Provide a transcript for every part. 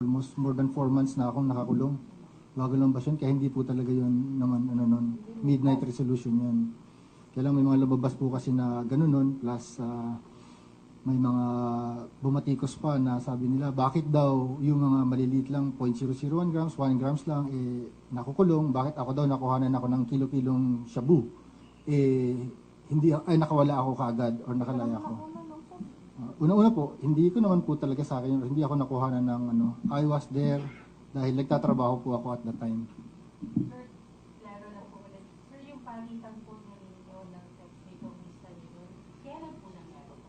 Almost more than 4 months na akong nakakulong. Bago lang ba yun? Kaya hindi po talaga yun naman, ano nun, midnight resolution yun. Kaya lang may mga lumabas po kasi na ganun nun, plus ah, may mga bumatikos pa na sabi nila, bakit daw yung mga maliliit lang, 0.001 grams, 1 grams lang, eh, nakukulong, bakit ako daw nakuhanan ako ng kilo-kilong shabu? Eh, hindi, ay nakawala ako kaagad or nakalaya ako. Uh, una-una po, hindi ko naman po talaga sa akin, hindi ako nakuha ng ano, I was there dahil nagtatrabaho po ako at the time. Sir, klaro lang po ulit. Sir, yung palitan po ninyo ng text nito, Mr. Lidon, kailan po nangyari po?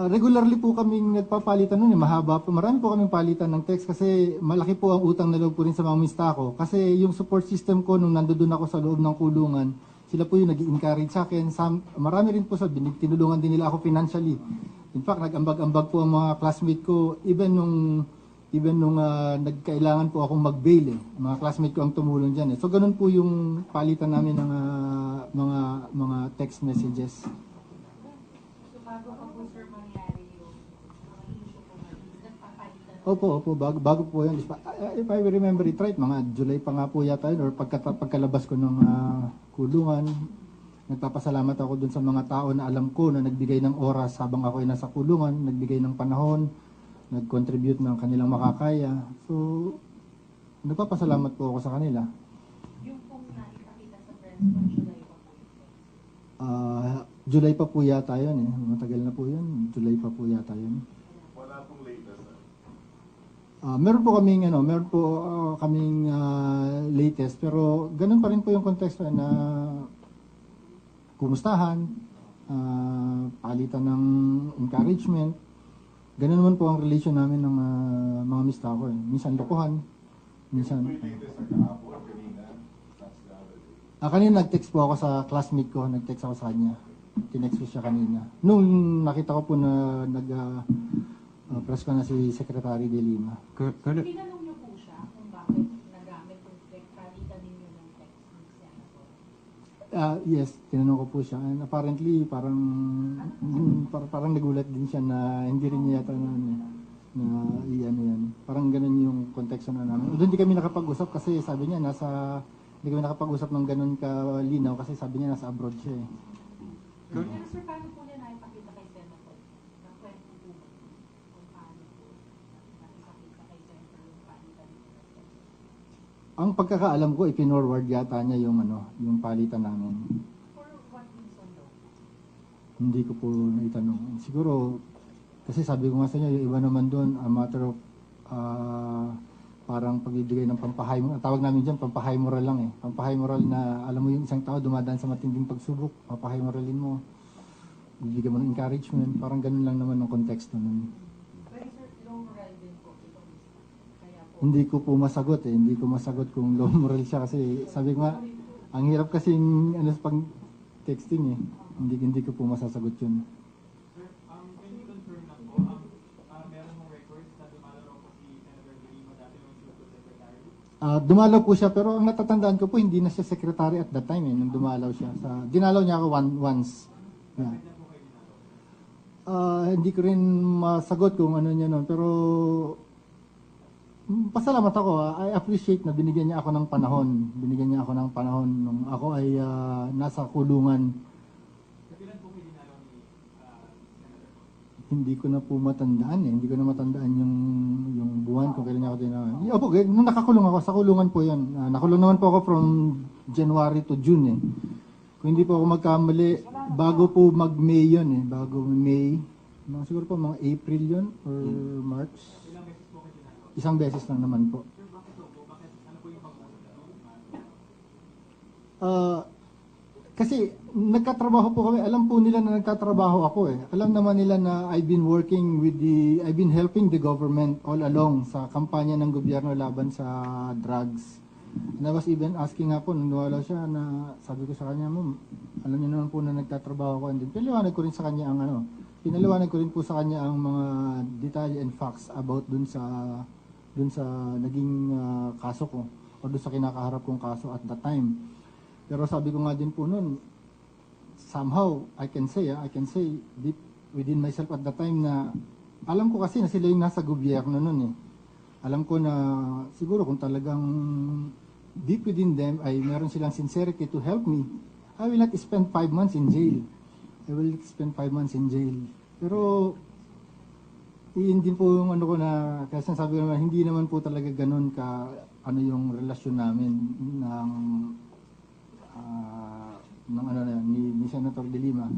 Uh, regularly po kaming nagpapalitan nun, eh. mahaba po. Marami po kaming palitan ng text kasi malaki po ang utang na loob po rin sa mga mista ko. Kasi yung support system ko nung nandoon ako sa loob ng kulungan, sila po yung nag encourage sa akin. Sam, marami rin po sa binig, tinulungan din nila ako financially. In fact, nag-ambag-ambag po ang mga classmate ko, even nung even nung ah, nagkailangan po akong mag-bail eh. Mga classmate ko ang tumulong diyan eh. So ganun po yung palitan namin ng ah, mga mga text messages. Bago pa po, sir, mangyari yung mga issue po na nagpapalitan Opo, opo, bago, bago po yun. If I remember it right, mga July pa nga po yata yun, or pagka, pagkalabas ko ng ah, kulungan, nagpapasalamat ako dun sa mga tao na alam ko na nagbigay ng oras habang ako ay nasa kulungan, nagbigay ng panahon, nag-contribute ng kanilang makakaya. So, nagpapasalamat po ako sa kanila. Yung pong naipakita sa press con, July pa po yata yun eh. Matagal na po yun. July pa po yata yun. Wala pong latest. ah. Ah, meron po kaming ano, meron po ah, kaming ah, latest pero ganun pa rin po yung konteksto na kumustahan, ah, palitan ng encouragement. Ganun naman po ang relation namin ng ah, mga mista ko eh. Minsan lokohan, minsan. Ah, kanina nag-text po ako sa classmate ko, nag-text ako sa kanya. Tinext ko siya kanina. Nung nakita ko po na nag ah, ah, press ko na si Secretary De Lima. Col- Colonel, Tinanong niyo po siya kung bakit nagamit yung text, palitan ninyo ng text ni Senator. Ah, yes, tinanong ko po siya. And apparently, parang mm, par- parang nagulat din siya na hindi rin niya yata na, ano, na iyan yan. Parang ganun yung konteksto na namin. Doon hindi kami nakapag-usap kasi sabi niya nasa hindi kami nakapag-usap ng ganun kalinaw kasi sabi niya nasa abroad siya eh. Pero sir, paano po niya naipakita kay Senator? Nakwento po ba kung paano po naipakita kay Senator yung palitan? Ang pagkakaalam ko, ipinorward yata niya yung ano, yung palitan namin. For what reason though? Hindi ko po naitanong. Siguro, kasi sabi ko nga sa inyo, yung iba naman doon, a matter of ah, parang pagbibigay ng pampahay moral. Tawag namin dyan, pampahay moral lang eh. Pampahay moral na alam mo yung isang tao dumadaan sa matinding pagsubok, pampahay moralin mo. Bibigyan mo ng encouragement. Parang ganun lang naman ang konteksto nun. Hindi ko po masagot eh. Hindi ko masagot kung low moral siya kasi sabi ko nga, ang hirap kasing ano sa pag texting eh. Hindi, hindi ko po masasagot yun. Sir, um, can you confirm lang po, um, uh, meron mong records na dumalaro po si Senator De Lima dati nung siya po Ah, dumalaw po siya pero ang natatandaan ko po hindi na siya secretary at that time eh nung dumalaw siya sa dinalaw niya ako one, once. Yeah. Ah, hindi ko rin masagot kung ano niya noon pero mm, pasalamat ako. ah. I appreciate na binigyan niya ako ng panahon. Binigyan niya ako ng panahon nung ako ay ah, nasa kulungan. Kailan po kayo dinalo ni uh, Senator po? Hindi ko na po matandaan eh. Hindi ko na matandaan yung yung buwan kung kailan niya ako dinalaw. Yeah, opo, eh, nung nakakulong ako, sa kulungan po 'yan. Ah, nakulong naman po ako from January to June eh. Kung hindi po ako magkamali, bago po mag-May yun eh. Bago May. Mga siguro po mga April yun or March. Kayo dinalo? Isang beses lang naman po. Sir, kasi nagkatrabaho po kami. Alam po nila na nagtatrabaho ako eh. Alam naman nila na I've been working with the, I've been helping the government all along sa kampanya ng gobyerno laban sa drugs. And I was even asking nga po, nung nawala siya, na sabi ko sa kanya, Ma'am, alam niyo naman po na nagtatrabaho ako. And then, pinaliwanag ko rin sa kanya ang ano, pinaliwanag ko rin po sa kanya ang mga detalye and facts about dun sa, dun sa naging ah, kaso ko. o doon sa kinakaharap kong kaso at that time. Pero sabi ko nga din po noon, somehow I can say, ah, I can say deep within myself at that time na alam ko kasi na sila yung nasa gobyerno noon eh. Alam ko na siguro kung talagang deep within them ay meron silang sincerity to help me, I will not spend five months in jail. I will spend five months in jail. Pero yun din po yung ano ko na kasi sabi ko naman hindi naman po talaga ganun ka ano yung relasyon namin ng ah, ng ano na ni, ni Senator De Lima.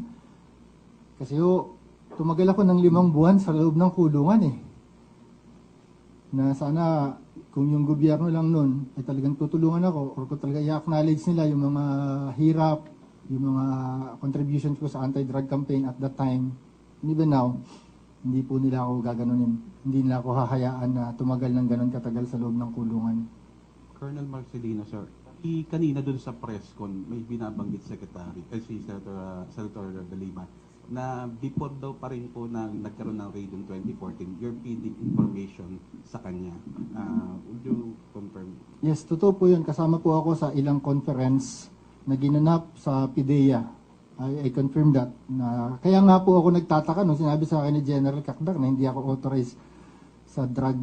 Kasi ho, tumagal ako ng limang buwan sa loob ng kulungan eh. Na sana kung yung gobyerno lang nun ay talagang tutulungan ako or kung talaga i-acknowledge nila yung mga hirap, yung mga contributions ko sa anti-drug campaign at that time, and even now, hindi po nila ako gaganunin. Hindi nila ako hahayaan na tumagal ng ganun katagal sa loob ng kulungan. Colonel Marcelino, sir. I, kanina dun sa press con, may binabanggit secretary, eh, si Senator, uh, Senator De Lima, na before daw pa rin po na nagkaroon ng raid in 2014, you're feeding information sa kanya. Uh, would you confirm? Yes, totoo po yun. Kasama po ako sa ilang conference na ginanap sa PIDEA. I, I confirm that. Na, kaya nga po ako nagtataka nung sinabi sa akin ni General Kakdak na hindi ako authorized sa drug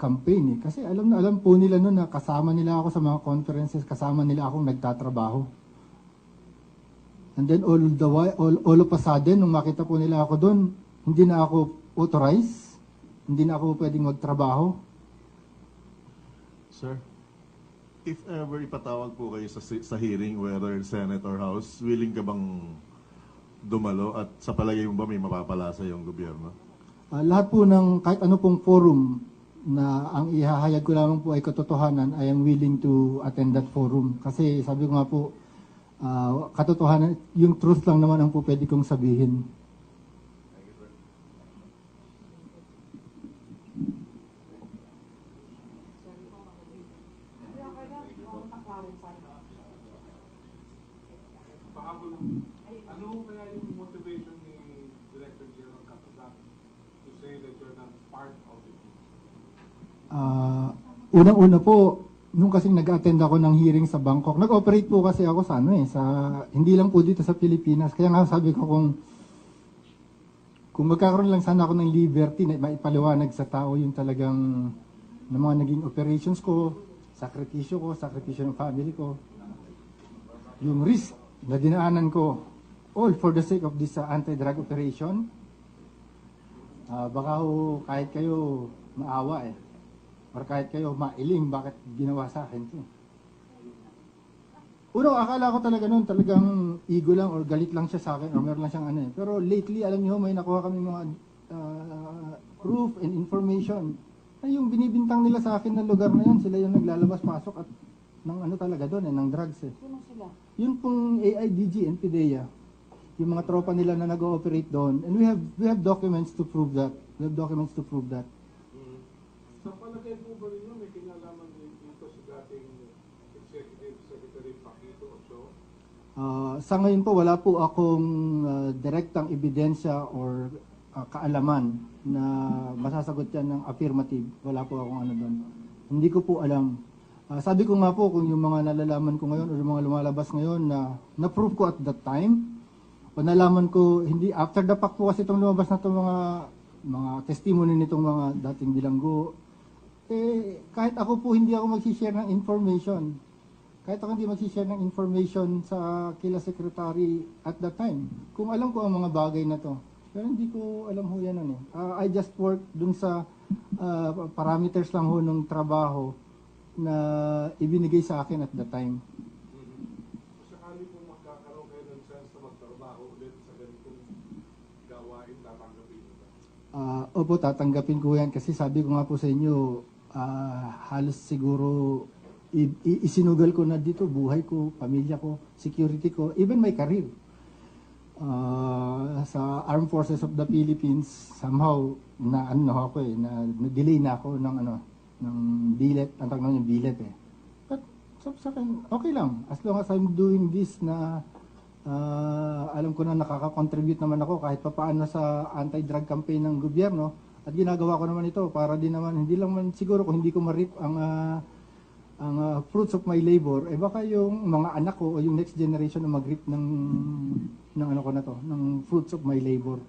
campaign eh. Kasi alam na alam po nila noon na kasama nila ako sa mga conferences, kasama nila akong nagtatrabaho. And then all the while, all, all of a sudden, nung makita po nila ako doon, hindi na ako authorized, hindi na ako pwedeng magtrabaho. Sir, if ever ipatawag po kayo sa, sa hearing, whether Senate or House, willing ka bang dumalo at sa palagay mo ba may mapapalasa yung gobyerno? Ah, lahat po ng kahit ano pong forum na ang ihahayag ko lamang po ay katotohanan, I am willing to attend that forum. Kasi sabi ko nga po, ah, katotohanan, yung truth lang naman ang po pwede kong sabihin. Pahabol, ano kaya yung motivation ni Director General Kapadak to say that you're not part of it? Ah, unang-una po, nung kasing nag-attend ako ng hearing sa Bangkok, nag-operate po kasi ako sa ano eh, sa, hindi lang po dito sa Pilipinas. Kaya nga sabi ko kung, kung magkakaroon lang sana ako ng liberty na maipaliwanag sa tao yung talagang ng mga naging operations ko, sakripisyo ko, sakripisyo ng family ko, yung risk na dinaanan ko, all for the sake of this uh, anti-drug operation, Ah, baka ho, kahit kayo maawa eh. Or kahit kayo mailing, bakit ginawa sa akin to? Uno, akala ko talaga noon talagang ego lang or galit lang siya sa akin or meron lang siyang ano eh. Pero lately, alam niyo, may nakuha kami mga ah, proof and information na yung binibintang nila sa akin ng lugar na yun, sila yung naglalabas pasok at ng ano talaga doon eh, ng drugs eh. Sino sila? Yun pong AIDG and PIDEA, yung mga tropa nila na nag-ooperate doon. And we have we have documents to prove that. We have documents to prove that. Sa palagay po ba ninyo may kinalaman din dito si dating Executive Secretary Paquito Ochoa? Ah, sa ngayon po, wala po akong ah, direktang ebidensya or ah, kaalaman na masasagot yan ng affirmative. Wala po akong ano doon. Hindi ko po alam. Ah, sabi ko nga po kung yung mga nalalaman ko ngayon o yung mga lumalabas ngayon na na-prove ko at that time o nalaman ko hindi after the fact po kasi itong lumabas na itong mga mga testimony nitong mga dating bilanggo eh kahit ako po hindi ako mag-share ng information kahit ako hindi mag-share ng information sa kila secretary at that time. Kung alam ko ang mga bagay na to. Pero hindi ko alam ho yan nun eh. Ah, I just work dun sa ah, parameters lang ho ng trabaho na ibinigay sa akin at that time. Kung sakali po magkakaroon kayo ng chance na magtrabaho ulit sa ganitong gawain, tatanggapin nyo ba? Ah, opo, tatanggapin ko yan kasi sabi ko nga po sa inyo, ah, halos siguro isinugal ko na dito buhay ko, pamilya ko, security ko, even my career. Ah, sa Armed Forces of the Philippines, somehow na ano ako eh, na, na-delay na ako ng ano, ng bilet, ang tawag yung bilet eh. But sa, sa akin, okay lang. As long as I'm doing this na ah, alam ko na nakaka-contribute naman ako kahit papaano sa anti-drug campaign ng gobyerno at ginagawa ko naman ito para din naman hindi lang man siguro kung hindi ko ma-rip ang ah, ang ah, fruits of my labor, eh baka yung mga anak ko o yung next generation na mag-reap ng, ng ano ko na to, ng fruits of my labor.